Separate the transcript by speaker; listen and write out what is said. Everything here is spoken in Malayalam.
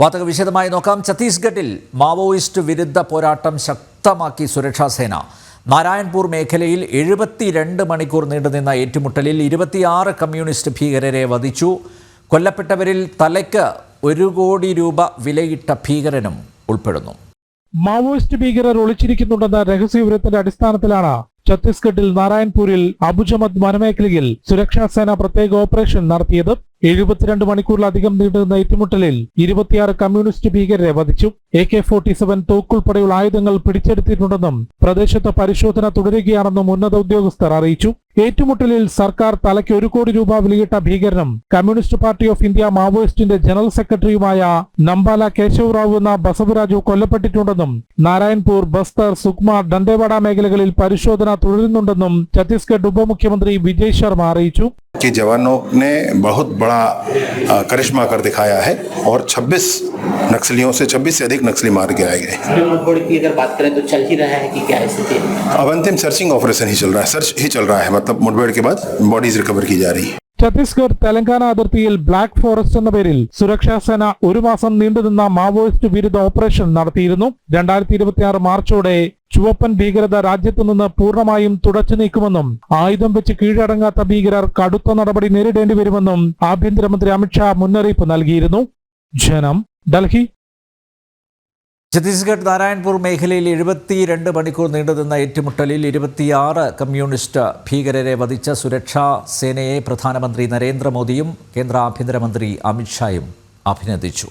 Speaker 1: വാർത്തകൾ വിശദമായി നോക്കാം. ഛത്തീസ്ഗഡിൽ മാവോയിസ്റ്റ് വിരുദ്ധ പോരാട്ടം ശക്തമാക്കി സുരക്ഷാസേന നാരായൺപൂർ മേഖലയിൽ എഴുപത്തിരണ്ട് മണിക്കൂർ നീണ്ടുനിന്ന ഏറ്റുമുട്ടലിൽ ഇരുപത്തിയാറ് കമ്മ്യൂണിസ്റ്റ് ഭീകരരെ വധിച്ചു. കൊല്ലപ്പെട്ടവരിൽ തലയ്ക്ക് ഒരു കോടി രൂപ വിലയിട്ട ഭീകരനും ഉൾപ്പെടുന്നു.
Speaker 2: മാവോയിസ്റ്റ് ഭീകരർ ഒളിച്ചിരിക്കുന്നുണ്ടെന്ന രഹസ്യവിവരത്തിന്റെ അടിസ്ഥാനത്തിലാണ് ഛത്തീസ്ഗഡിൽ നാരായൺപൂരിൽ അബുജമദ് വനമേഖലയിൽ സുരക്ഷാസേന പ്രത്യേക ഓപ്പറേഷൻ നടത്തിയത്. എഴുപത്തിരണ്ട് മണിക്കൂറിലധികം നീണ്ടുനിന്ന ഏറ്റുമുട്ടലിൽ ഇരുപത്തിയാറ് കമ്മ്യൂണിസ്റ്റ് ഭീകരരെ വധിച്ചു. എ കെ ഫോർട്ടി സെവൻ തോക്കുൾപ്പെടെയുള്ള ആയുധങ്ങൾ പിടിച്ചെടുത്തിട്ടുണ്ടെന്നും പ്രദേശത്ത് പരിശോധന തുടരുകയാണെന്നും ഉന്നത ഉദ്യോഗസ്ഥർ അറിയിച്ചു. ഏറ്റുമുട്ടലിൽ സർക്കാർ തലയ്ക്ക് ഒരു കോടി രൂപ വിലയിട്ട ഭീകരനും കമ്മ്യൂണിസ്റ്റ് പാർട്ടി ഓഫ് ഇന്ത്യ മാവോയിസ്റ്റിന്റെ ജനറൽ സെക്രട്ടറിയുമായ നമ്പാല കേശവ് റാവു എന്ന ബസവരാജു കൊല്ലപ്പെട്ടിട്ടുണ്ടെന്നും നാരായൺപൂർ ബസ്തർ സുക്മ ദന്തേവാഡ മേഖലകളിൽ പരിശോധന തുടരുന്നുണ്ടെന്നും ഛത്തീസ്ഗഡ് ഉപമുഖ്യമന്ത്രി വിജയ് ശർമ്മ അറിയിച്ചു
Speaker 3: कि जवानों ने बहुत बड़ा अ, करिश्मा कर दिखाया है और 26 नक्सलियों से 26 से अधिक नक्सली मार गिराए गए
Speaker 4: अभी मुठभेड़ की अगर बात करें तो चल ही रहा है कि क्या स्थिति है
Speaker 3: अब अंतिम सर्चिंग ऑपरेशन ही चल रहा है सर्च ही चल रहा है मतलब मुठभेड़ के बाद बॉडीज रिकवर की जा रही है
Speaker 2: ഛത്തീസ്ഗഡ് തെലങ്കാന അതിർത്തിയിൽ ബ്ലാക്ക് ഫോറസ്റ്റ് എന്ന പേരിൽ സുരക്ഷാ സേന ഒരു മാസം നീണ്ടുനിന്ന മാവോയിസ്റ്റ് വിരുദ്ധ ഓപ്പറേഷൻ നടത്തിയിരുന്നു രണ്ടായിരത്തി ഇരുപത്തിയാറ് മാർച്ചോടെ ചുവപ്പൻ ഭീകരത രാജ്യത്തു നിന്ന് പൂർണ്ണമായും തുടച്ചു നീക്കുമെന്നും ആയുധം വെച്ച് കീഴടങ്ങാത്ത ഭീകരർ കടുത്ത നടപടി നേരിടേണ്ടി വരുമെന്നും ആഭ്യന്തരമന്ത്രി അമിത്ഷാ മുന്നറിയിപ്പ് നൽകിയിരുന്നു ജനം ഡൽഹി
Speaker 1: ഛത്തീസ്ഗഡ് നാരായൺപൂർ മേഖലയിൽ എഴുപത്തിരണ്ട് മണിക്കൂർ നീണ്ടുനിന്ന ഏറ്റുമുട്ടലിൽ ഇരുപത്തിയാറ് കമ്മ്യൂണിസ്റ്റ് ഭീകരരെ വധിച്ച സുരക്ഷാ സേനയെ പ്രധാനമന്ത്രി നരേന്ദ്രമോദിയും കേന്ദ്ര ആഭ്യന്തരമന്ത്രി അമിത്ഷായും അഭിനന്ദിച്ചു.